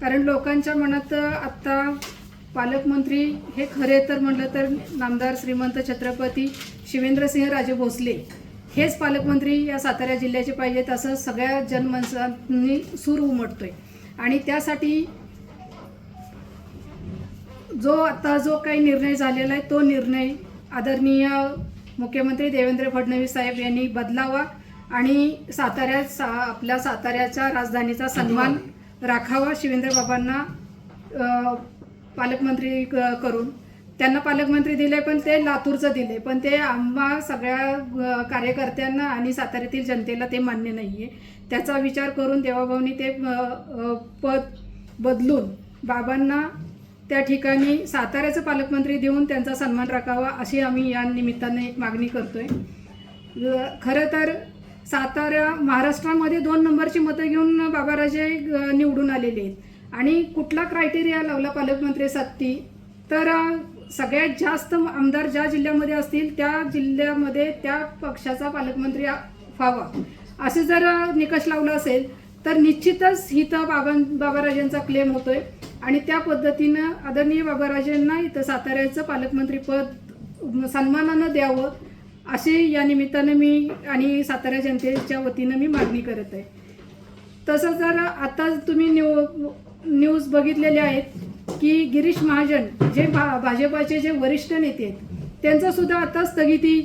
कारण लोकांच्या मनात आत्ता पालकमंत्री हे खरे तर म्हटलं तर नामदार श्रीमंत छत्रपती शिवेंद्रसिंह राजे भोसले हेच पालकमंत्री या सातारा जिल्ह्याचे पाहिजेत असं सगळ्या जनमानसांनी सूर उमटतोय. आणि त्यासाठी जो आता जो काही निर्णय झालेला आहे तो निर्णय आदरणीय मुख्यमंत्री देवेंद्र फडणवीस साहेब यांनी बदलावा आणि साताऱ्यात सा आपल्या साताऱ्याच्या राजधानीचा सन्मान राखावा शिवेंद्रबाबांना पालकमंत्री क- करून. त्यांना पालकमंत्री दिले पण ते लातूरचं दिले. पण ते आम्हा सगळ्या कार्यकर्त्यांना आणि साताऱ्यातील जनतेला ते मान्य नाही आहे त्याचा विचार करून देवाभाऊनी ते पद बदलून बाबांना त्या ठिकाणी साताऱ्याचं पालकमंत्री देऊन त्यांचा सन्मान राखावा अशी आम्ही या निमित्ताने एक मागणी करतो आहे खरं तर सातारा महाराष्ट्रामध्ये दोन नंबरची मतं घेऊन बाबाराजे निवडून आलेले आहेत. आणि कुठला क्रायटेरिया लावला पालकमंत्री सत्ती? तर सगळ्यात जास्त आमदार ज्या जिल्ह्यामध्ये असतील त्या जिल्ह्यामध्ये त्या पक्षाचा पालकमंत्री व्हावा. असे जर निकष लावला असेल तर निश्चितच इथं बाबा बाबाराजेंचा क्लेम होतोय. आणि त्या पद्धतीनं आदरणीय बाबाराजेंना इथं साताऱ्याचं पालकमंत्रीपद सन्मानानं द्यावं. अशी या निमित्तानं मी आणि सातारा जनतेच्या वतीनं मी मागणी करत आहे. तसं जर आता तुम्ही न्यू न्यूज बघितलेले आहेत की गिरीश महाजन जे भा भाजपाचे जे वरिष्ठ नेते आहेत त्यांचंसुद्धा आता स्थगिती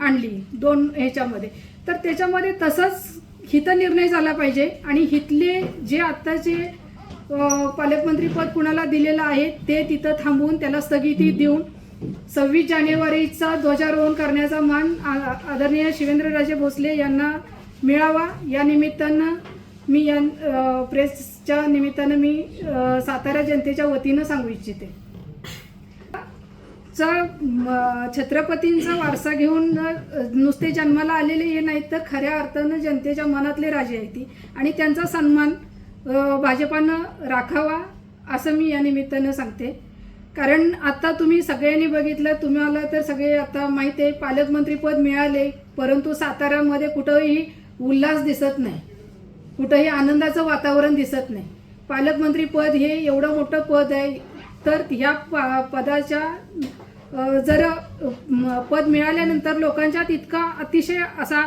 आणली दोन ह्याच्यामध्ये. तर त्याच्यामध्ये तसंच हिथं निर्णय झाला पाहिजे आणि हिथले जे आत्ताचे पालकमंत्रीपद कुणाला दिलेलं आहे ते तिथं थांबवून त्याला स्थगिती देऊन सव्वीस जानेवारीचा ध्वजारोहण करण्याचा मान आदरणीय शिवेंद्रराजे भोसले यांना मिळावा. या निमित्तानं मी या प्रेसच्या निमित्तानं मी सातारा जनतेच्या वतीनं सांगू इच्छिते. चा छत्रपतींचा वारसा घेऊन नुसते जन्माला आलेले हे नाहीत तर खऱ्या अर्थानं जनतेच्या मनातले राजे आहेत ती. आणि त्यांचा सन्मान भाजपानं राखावा असं मी या निमित्तानं सांगते. कारण आता तुम्ही सगळ्यांनी बघितलं तुम्हाला तर सगळे आता माहीत आहे पालकमंत्रीपद मिळाले परंतु साताऱ्यामध्ये कुठंही उल्हास दिसत नाही. कुठंही आनंदाचं वातावरण दिसत नाही. पालकमंत्रीपद हे एवढं मोठं पद आहे तर ह्या प- पदाच्या जर पद मिळाल्यानंतर लोकांच्यात इतका अतिशय असा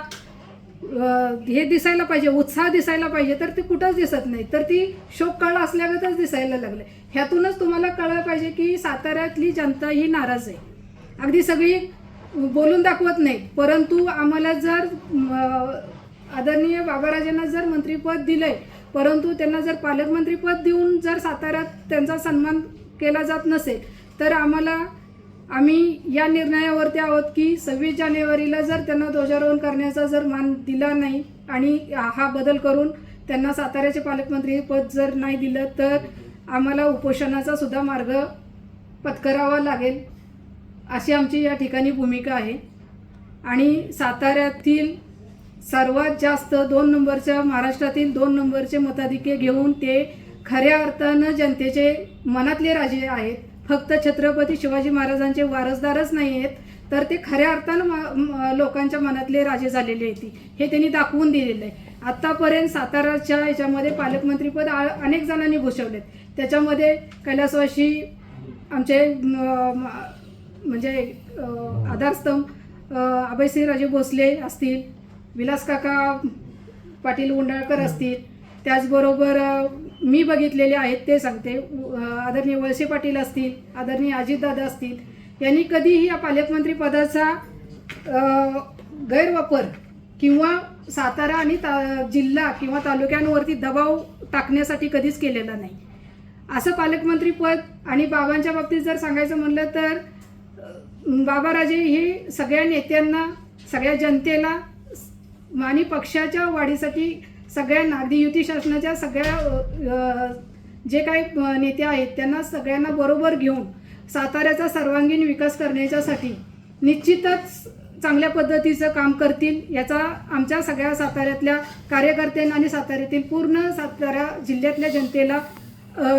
हे दिसायला पाहिजे उत्साह दिसायला पाहिजे तर ते कुठंच दिसत नाही. तर ती शोक काळ असल्यागतच दिसायला लागले. ह्यातूनच तुम्हाला कळलं पाहिजे की साताऱ्यातली जनता ही नाराज आहे. अगदी सगळी बोलून दाखवत नाही परंतु आम्हाला जर आदरणीय बाबाराजांना जर मंत्रीपद दिलंय परंतु त्यांना जर पालकमंत्रीपद देऊन जर साताऱ्यात त्यांचा सन्मान केला जात नसेल तर आम्हाला आम्ही या निर्णयावरती आहोत की सव्वीस जानेवारीला जर त्यांना ध्वजारोहण करण्याचा जर मान दिला नाही आणि हा बदल करून त्यांना साताऱ्याचे पालकमंत्री पद जर नाही दिलं तर आम्हाला उपोषणाचा सुद्धा मार्ग पत्करावा लागेल अशी आमची या ठिकाणी भूमिका आहे. आणि साताऱ्यातील सर्वात जास्त दोन नंबरच्या महाराष्ट्रातील दोन नंबरचे मताधिके घेऊन ते खऱ्या अर्थानं जनतेचे मनातले राजे आहेत. फक्त छत्रपती शिवाजी महाराजांचे वारसदारच नाही आहेत तर ते खऱ्या अर्थानं म- लोकांच्या मनातले राजे झालेले आहेत हे त्यांनी दाखवून दिलेलं आहे आत्तापर्यंत साताराच्या याच्यामध्ये पालकमंत्रीपद आ- अनेक जणांनी भूषवलेत. त्याच्यामध्ये कैलासवाशी आमचे म्हणजे आधारस्तंभ अभयसिंहराजे भोसले असतील विलास काका पाटील उंडाळकर असतील. त्याचबरोबर मी बघितलेले आहेत ते सांगते. आदरणीय वळसे पाटील असतील आदरणीय अजितदादा असतील यांनी कधीही या पालकमंत्री पदाचा गैरवापर किंवा सातारा आणि ता जिल्हा किंवा तालुक्यांवरती दबाव टाकण्यासाठी कधीच केलेला नाही. असं पालकमंत्री पद आणि बाबांच्या बाबतीत जर सांगायचं म्हणलं तर बाबाराजे हे सगळ्या नेत्यांना सगळ्या जनतेला आणि पक्षाच्या वाढीसाठी सगळ्यांना अगदी युती शासनाच्या सगळ्या जे काही नेते आहेत त्यांना सगळ्यांना बरोबर घेऊन साताऱ्याचा सर्वांगीण विकास करण्याच्यासाठी निश्चितच चांगल्या पद्धतीचं काम करतील याचा आमच्या सगळ्या साताऱ्यातल्या कार्यकर्त्यांना आणि साताऱ्यातील पूर्ण सातारा जिल्ह्यातल्या जनतेला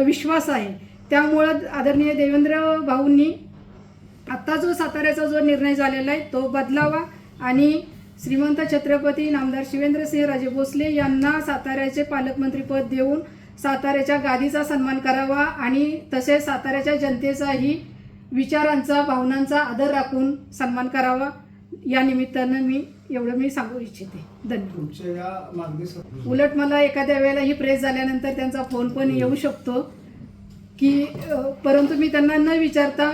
विश्वास आहे. त्यामुळं आदरणीय देवेंद्र भाऊंनी आत्ता जो साताऱ्याचा जो निर्णय झालेला आहे तो बदलावा आणि श्रीमंत छत्रपती नामदार शिवेंद्रसिंह राजे भोसले यांना साताऱ्याचे पालकमंत्रीपद देऊन साताऱ्याच्या गादीचा सन्मान करावा आणि तसेच साताऱ्याच्या जनतेचाही विचारांचा भावनांचा आदर राखून सन्मान करावा. या निमित्तानं मी एवढं मी सांगू इच्छिते. धन्यवाद. उलट मला एखाद्या वेळेला ही प्रेस झाल्यानंतर त्यांचा फोन पण येऊ शकतो की परंतु मी त्यांना न विचारता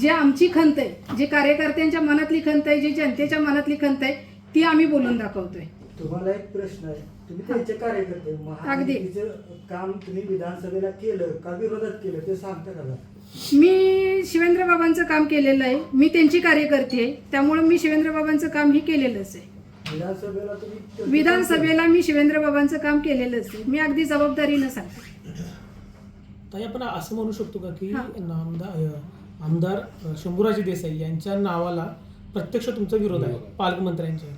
जे आमची खंत आहे जी कार्यकर्त्यांच्या मनातली खंत आहे जी जनतेच्या मनातली खंत आहे ती आम्ही बोलून दाखवतोय. तुम्हाला एक प्रश्न आहे. तुम्ही त्यांचे कार्यकर्ते महायुतीचं काम तुम्ही विधानसभेला केलं का विरोधात केलं ते सांगता का? मी शिवेंद्र बाबांचं काम केलेलं आहे. मी त्यांची कार्यकर्ती आहे. त्यामुळे मी शिवेंद्र बाबांचं काम ही केलेलंच आहे. विधानसभेला तुम्ही विधानसभेला मी शिवेंद्र बाबांचं काम केलेलंच आहे. मी अगदी जबाबदारीनं सांगते. ताई आपण असं म्हणू शकतो का की हा. नामदार आमदार शंभूराजे देसाई यांच्या नावाला प्रत्यक्ष तुमचा विरोध आहे पालकमंत्र्यांच्या.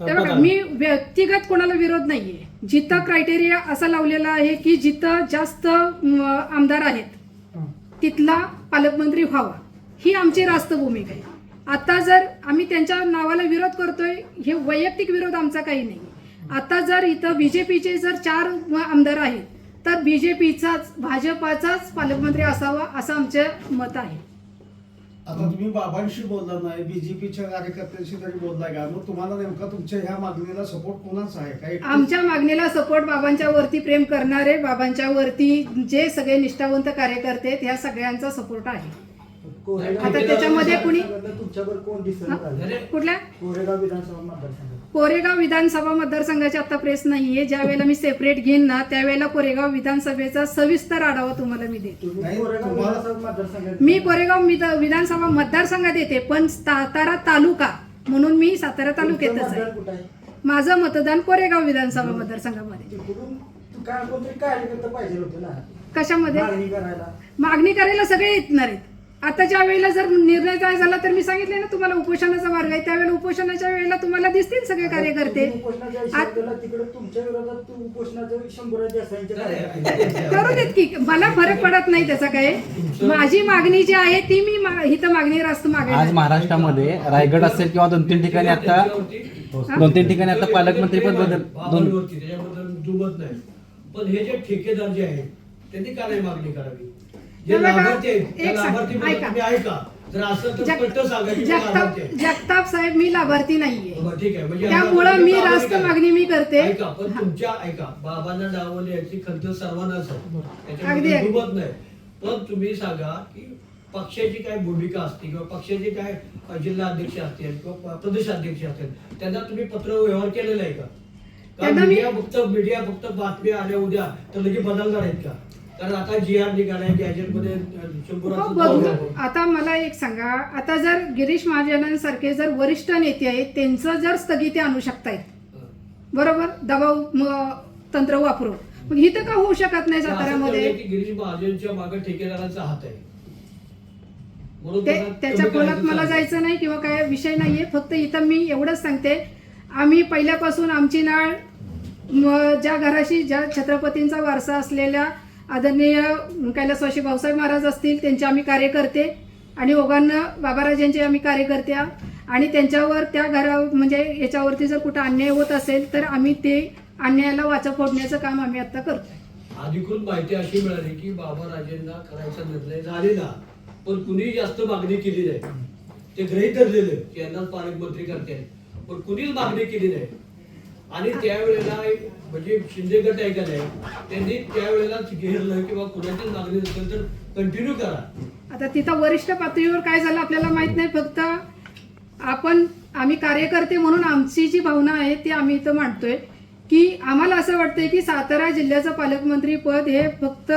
अ, ते बघा पदाला. मी व्यक्तिगत कोणाला विरोध नाहीये. जिथं क्रायटेरिया असा लावलेला आहे की जिथं जास्त आमदार आहेत. तिथला पालकमंत्री व्हावा. ही आमची रास्त भूमिका आहे. आता जर आम्ही त्यांच्या नावाला विरोध करतोय हे वैयक्तिक विरोध आमचा काही नाही. आता जर इथं बीजेपीचे जर चार आमदार आहेत तर बीजेपीचाच भाजपाचाच पालकमंत्री असावा असं आमचं मत आहे. आता तुम्ही बाबांशी बोलला नाही बीजेपीच्या कार्यकर्त्यांशी तरी बोललाय का? मग तुम्हाला नेमका तुमच्या ह्या मागणीला सपोर्ट कोणाचा आहे? काही आमच्या मागणीला सपोर्ट बाबांच्या वरती प्रेम करणारे बाबांच्या वरती जे सगळे निष्ठावंत कार्यकर्ते आहेत ह्या सगळ्यांचा सपोर्ट आहे. कोरेगाव आता त्याच्यामध्ये कुणी- तुमच्यावर कोण दिसत कुठल्या? कोरेगाव विधानसभा मतदारसंघात. कोरेगाव विधानसभा मतदारसंघाची आता प्रेस नाहीये. ज्या वेळेला मी सेपरेट घेईन ना त्यावेळेला कोरेगाव विधानसभेचा सविस्तर आढावा तुम्हाला मी देते. नाही, मी कोरेगाव विध- विधानसभा मतदारसंघात येते पण सातारा तालुका म्हणून मी सातारा तालुक्यातच आहे. आहे? माझं मतदान कोरेगाव विधानसभा मतदारसंघामध्ये. कशामध्ये? मागणी करायला. मागणी करायला सगळे येणार आहेत. आता ज्या वेळेला जर निर्णय काय झाला तर मी सांगितले ना तुम्हाला उपोषणाचा मार्ग आहे त्यावेळेला उपोषणाच्या वेळेला तुम्हाला दिसतील सगळे कार्यकर्ते. करू देत की मला फरक पडत नाही त्याचा काय माझी मागणी जी आहे ती मी मा- इथं मागणी रास्त आज मागायला महाराष्ट्रामध्ये रायगड असेल किंवा दोन तीन ठिकाणी आता दोन तीन ठिकाणी आता पालकमंत्री पद बदल दोन त्याच्याबद्दल दुमत नाही. पण हे जे ठेकेदार जे आहेत त्यांनी का नाही मागणी करावी? जे लाभार्थी आहेत. त्या एक सांग- लाभार्थी ऐका. तुम्ही आहे का जर असं तर जग- स्पष्ट सांगा की मी जगताप लाभार्थी आहे जगताप साहेब मी लाभार्थी नाहीये. बरं, ठीक आहे. म्हणजे त्यामुळं आता मी तुम्ही रास्त. मागणी मी करते. ऐका पण तुमच्या ऐका बाबांना डावले याची खंत सर्वांनाच आहे. अगदी, त्याच्यामध्ये अगदी. दुमत नाही. पण तुम्ही सांगा की पक्षाची काय भूमिका असते किंवा पक्षाचे काय जिल्हा अध्यक्ष असतील किंवा प्रदेश अध्यक्ष असतील त्यांना तुम्ही पत्र व्यवहार केलेला आहे का? का त्यांना मी- मीडिया फक्त मीडिया फक्त बातम्या आल्या उद्या तर लगेच बदलणार आहेत का? कारण आता जी आर निघालाय गॅजेटमध्ये हो, बघू. आता मला एक सांगा. आता जर गिरीश महाजनांसारखे जर वरिष्ठ नेते आहेत त्यांचं जर स्थगिती आणू शकतायत बरोबर? दबाव म- तंत्र वापरून. मग इथं का होऊ शकत नाही असं साताऱ्यामध्ये? की गिरीश महाजनच्या मागे ठेकेदारांचा हात आहे. म्हणून ते त्यांना त्याच्या कमी खोलात करायचं मला चाललंय. जायचं नाही किंवा काय विषय नाहीये. फक्त इथं मी एवढंच सांगते. आम्ही पहिल्यापासून आमची नाळ म- ज्या घराशी ज्या छत्रपतींचा वारसा असलेल्या आदरणीय कैलासवासी भाऊसाहेब महाराज असतील त्यांचे आम्ही कार्यकर्ते आणि ओघांना बाबाराजांचे आम्ही कार्यकर्त्या आणि त्यांच्यावर त्या घरा म्हणजे याच्यावरती जर कुठं अन्याय होत असेल तर आम्ही ते अन्यायाला वाचा फोडण्याचं काम आम्ही आता करतो अधिकृत माहिती अशी मिळाली की बाबा राजेंना करायचा निर्णय झालेला पण कुणी जास्त मागणी केली नाही. ते गृहीत धरलेले की यांनाच पालकमंत्री करते. पण कुणीच मागणी केली नाही. आणि त्यावेळेला म्हणजे शिंदे गट आहे का नाही त्यांनी त्यावेळेलाच घेरलं किंवा कुणाची मागणी असेल तर कंटिन्यू करा. आता तिथं वरिष्ठ पातळीवर काय झालं आपल्याला माहीत नाही फक्त आपण आम्ही कार्यकर्ते म्हणून आमची जी भावना आहे ती आम्ही इथं मांडतोय. की आम्हाला असं वाटतंय की सातारा जिल्ह्याचं पालकमंत्री पद हे फक्त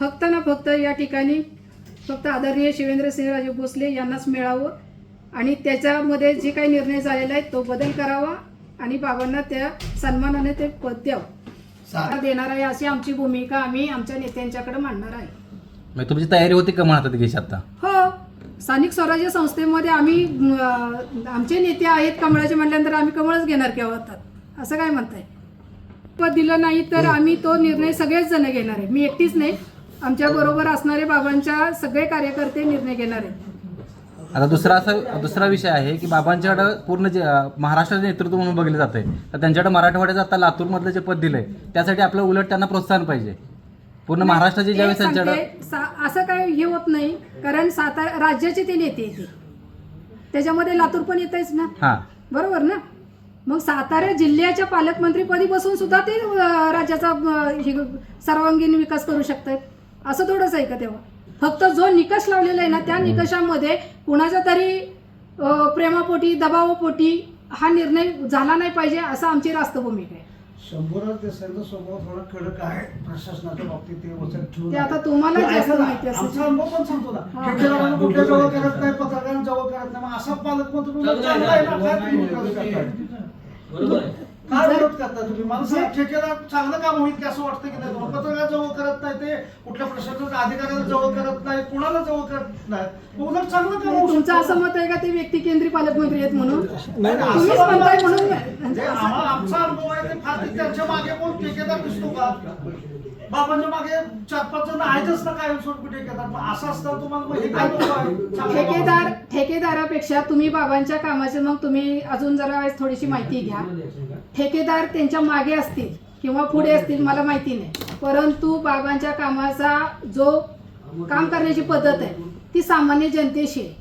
फक्त ना फक्त या ठिकाणी फक्त आदरणीय शिवेंद्रसिंहराजे भोसले यांनाच मिळावं. आणि त्याच्यामध्ये जे काही निर्णय झालेला आहे तो बदल करावा. आणि बाबांना त्या सन्मानाने ते पद द्यावं. देणार आहे अशी आमची भूमिका आम्ही आमच्या नेत्यांच्याकडे मांडणार आहे. म्हणजे तुमची तयारी होती का म्हणतात गेश आता? हो. स्थानिक स्वराज्य संस्थेमध्ये आम्ही आमचे नेते आहेत कमळाचे म्हटल्यानंतर आम्ही कमळच घेणार केव्हा होतात असं काय म्हणताय? पद दिलं नाही तर आम्ही तो निर्णय सगळेच जण घेणार आहे. मी एकटीच नाही. आमच्या बरोबर असणारे बाबांच्या सगळे कार्यकर्ते निर्णय घेणार आहेत. आता दुसरा असा दुसरा विषय आहे की बाबांच्याकडं पूर्ण जे महाराष्ट्राचं नेतृत्व म्हणून बघितलं जाते तर त्यांच्याकडे मराठवाड्याचं आता लातूरमधलं जे पद दिलंय त्यासाठी आपलं उलट त्यांना प्रोत्साहन पाहिजे. पूर्ण महाराष्ट्राची ज्यावेळेस त्यांच्याकडं सा- असं काय हे होत नाही कारण सातारा राज्याचे ते नेते येते त्याच्यामध्ये लातूर पण येतेच ना. हां. बरोबर ना? मग सातारा जिल्ह्याच्या पालकमंत्रीपदी बसून सुद्धा ते अं, राज्याचा अं, हे सर्वांगीण विकास करू शकतात. असं थोडंच आहे का तेव्हा? फक्त जो निकष लावलेला आहे ना त्या निकषामध्ये कुणाच्या तरी प्रेमापोटी दबावापोटी हा निर्णय झाला नाही पाहिजे असं आमची रास्त भूमिका आहे देसाईंचा स्वभाव थोडा कडक आहे प्रशासनाच्या बाबतीत ते वचन ठेवून ते आता तुम्हाला ते जास्त माहिती असेल. आमचा अनुभव पण सांगतो ना. हा. ठेकेदारांना कुठल्या जवळ करत नाही पत्रकारांना जवळ करत नाही मग असा पालकमंत्री चांगला आहे. ना काय तुम्ही करताय? बरोबर आहे. काय विरोध करता तुम्ही? मला सांगा ठेकेदार चांगलं काम होईल की असं वाटतं की नाही? तुम्हाला पत्रकार जवळ करत नाही ते कुठल्या प्रशासनाच्या अधिकाऱ्याला जवळ करत नाही कुणाला जवळ करत नाही? उलट चांगलं काम होऊ तुमचं शकतं. असं मत आहे का ते व्यक्ती केंद्रीय पालकमंत्री आहेत म्हणून? नाही, नाही, तुम्हीच असं म्हणताय मला- म्हणून जे आम्हाला आमचा अनुभव आहे ते फार ते त्यांच्या मागे कोण ठेकेदार दिसतो का? बाबांच्या मागे चार पाच जण आहेतच ना काय स्वरूपी ठेकेदार. मग असं असताना तुम्हाला मग हे काय नको आहे? चांगलं काम ठेकेदार. ठेकेदारापेक्षा तुम्ही बाबांच्या कामाचे मग तुम्ही अजून जरा थोडीशी माहिती घ्या. ठेकेदार त्यांच्या मागे असतील किंवा पुढे असतील मला माहिती नाही. परंतु बाबांच्या कामाचा जो काम करण्याची पद्धत आहे ती सामान्य जनतेशी आहे.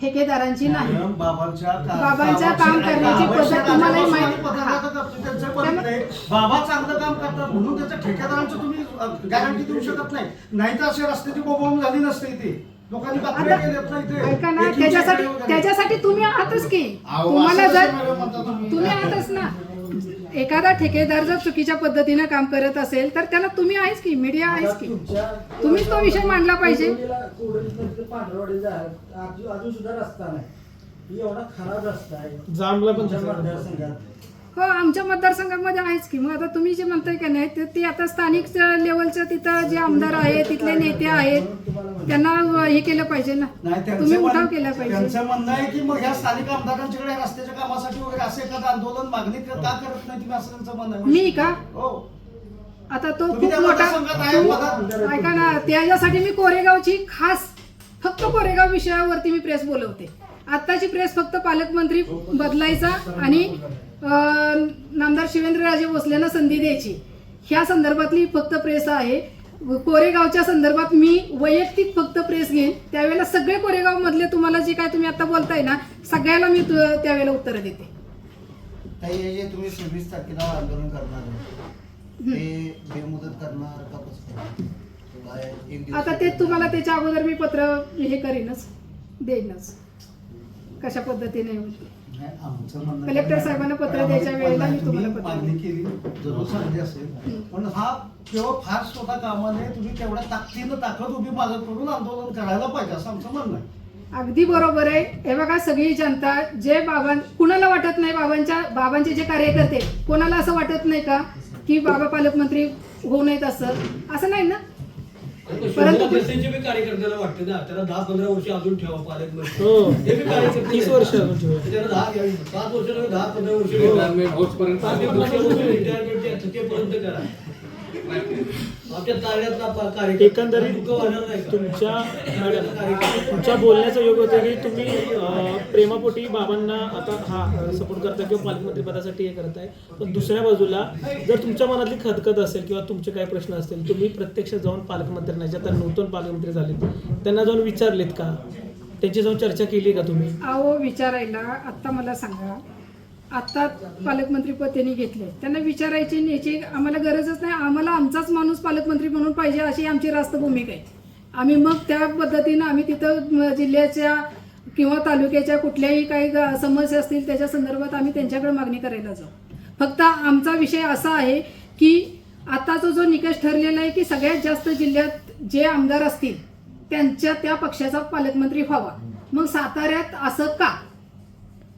ठेकेदारांची नाही. बाबांच्या काम करण्याची पद्धत बघितलंय. बाबा चांगलं काम करतात म्हणून त्याच्या ठेकेदारांचं तुम्ही गॅरंटी देऊ शकत नाही. नाहीतर अशी रस्त्याची बोंबावून झाली नसते इथे. लोकांनी बातम्या आता केल्यात ना इथे. ऐका ना एकशे त्याच्यासाठी. त्याच्यासाठी तुम्ही आहातच की. तुम्हाला असं जर? तुम्ही आहातच ना. एखादा ठेकेदार जर चुकीच्या पद्धतीनं काम करत असेल तर त्याला तुम्ही आहेच की मीडिया आहेच की? तुम्हीच तो विषय मांडला पाहिजे. अजून सुद्धा रस्ता नाही. ही एवढा खराब रस्ता आहे. हो आमच्या मतदारसंघामध्ये आहेच की. मग आता तुम्ही जे म्हणताय का नाही ते- ते आता स्थानिक लेवलच्या तिथं जे आमदार आहेत तिथले नेते आहेत त्यांना हे केलं पाहिजे ना. नाही त्यांचं तुम्ही उठाव केला पाहिजे. त्यांचं म्हणणं आहे की मग ह्या स्थानिक आमदारांच्याकडे रस्त्याच्या कामासाठी वगैरे असं एखादं आंदोलन मागणी का का करत नाही तुम्ही असं त्यांचं म्हणणं आहे? मी का? हो. आता तो तुम्ही खूप त्या मोठा मतदारसंघात आहे, पदार्थ- ऐका ना त्याच्यासाठी मी कोरेगावची खास फक्त कोरेगाव विषयावरती मी प्रेस बोलवते. आत्ताची प्रेस फक्त पालकमंत्री बदलायचा आणि नामदार शिवेंद्रराजे भोसलेंना संधी द्यायची. ह्या संदर्भातली फक्त प्रेस आहे. कोरेगावच्या संदर्भात मी वैयक्तिक फक्त प्रेस घेईन. त्यावेळेला सगळे कोरेगाव मधले तुम्हाला जे काय तुम्ही आता बोलताय ना सगळ्याला मी तु- त्यावेळेला उत्तरं देते. ताई जे तुम्ही सव्वीस तारखेला आंदोलन करणार आहे, ते बेमुदत करणार का कसं करणार? काय एक दिवस आता ते तुम्हाला त्याच्या अगोदर मी पत्र हे करीनच देईनच. कशा पद्धतीने नाही, आमचं म्हणणं कलेक्टर काय साहेबांना पत्र द्यायच्या वेळेला मी तुम्ही तुम्हाला पत्र मागणी केली. जरूर चांगली असेल. पण हा केवळ फार स्वतः कामाने तुम्ही तेवढ्या ताकदीनं ताकद उभी मागत करून आंदोलन करायला पाहिजे असं आमचं म्हणणं आहे. अगदी बरोबर आहे. हे बघा सगळी जनता जे बाबां कुणाला वाटत नाही बाबांच्या बाबांचे जे कार्यकर्ते कोणाला असं वाटत नाही का? की बाबा पालकमंत्री होऊ नयेत असं? असं नाही ना? परंतु- कार्यकर्त्याला वाटते ना. त्याला दहा पंधरा वर्ष अजून ठेवा पालकमंत्री हो. हे तीस वर्ष. त्याला दहा पाच वर्ष दहा पंधरा वर्ष रिटायरमेंट थकेपर्यंत करा. आमच्या एकंदरीत? तुमच्या मॅडम, तुमच्या बोलण्याचं योग होतं की तुम्ही प्रेमापोटी बाबांना आता हा सपोर्ट करता किंवा पालकमंत्री पदासाठी हे करताय. पण दुसऱ्या बाजूला जर तुमच्या मनातली खतखत असेल किंवा तुमचे काही प्रश्न असतील तुम्ही प्रत्यक्ष जाऊन पालकमंत्र्यांना जे आता नूतन पालकमंत्री झालेत त्यांना जाऊन विचारलेत का? त्यांची जाऊन चर्चा केली का तुम्ही? अहो विचारायला आत्ता मला सांगा. आत्ता पालकमंत्रीपद त्यांनी घेतले त्यांना विचारायची याची आम्हाला गरजच नाही. आम्हाला आमचाच माणूस पालकमंत्री म्हणून पाहिजे अशी आमची रास्त भूमिका आहे. आम्ही मग त्या पद्धतीनं आम्ही तिथं जिल्ह्याच्या किंवा तालुक्याच्या कुठल्याही काही ग- समस्या असतील त्याच्या संदर्भात आम्ही त्यांच्याकडे मागणी करायला जाऊ. फक्त आमचा विषय असा आहे की आताचा जो निकष ठरलेला आहे की सगळ्यात जास्त जिल्ह्यात जे आमदार असतील त्यांच्या त्या पक्षाचा पालकमंत्री व्हावा. मग साताऱ्यात असं का?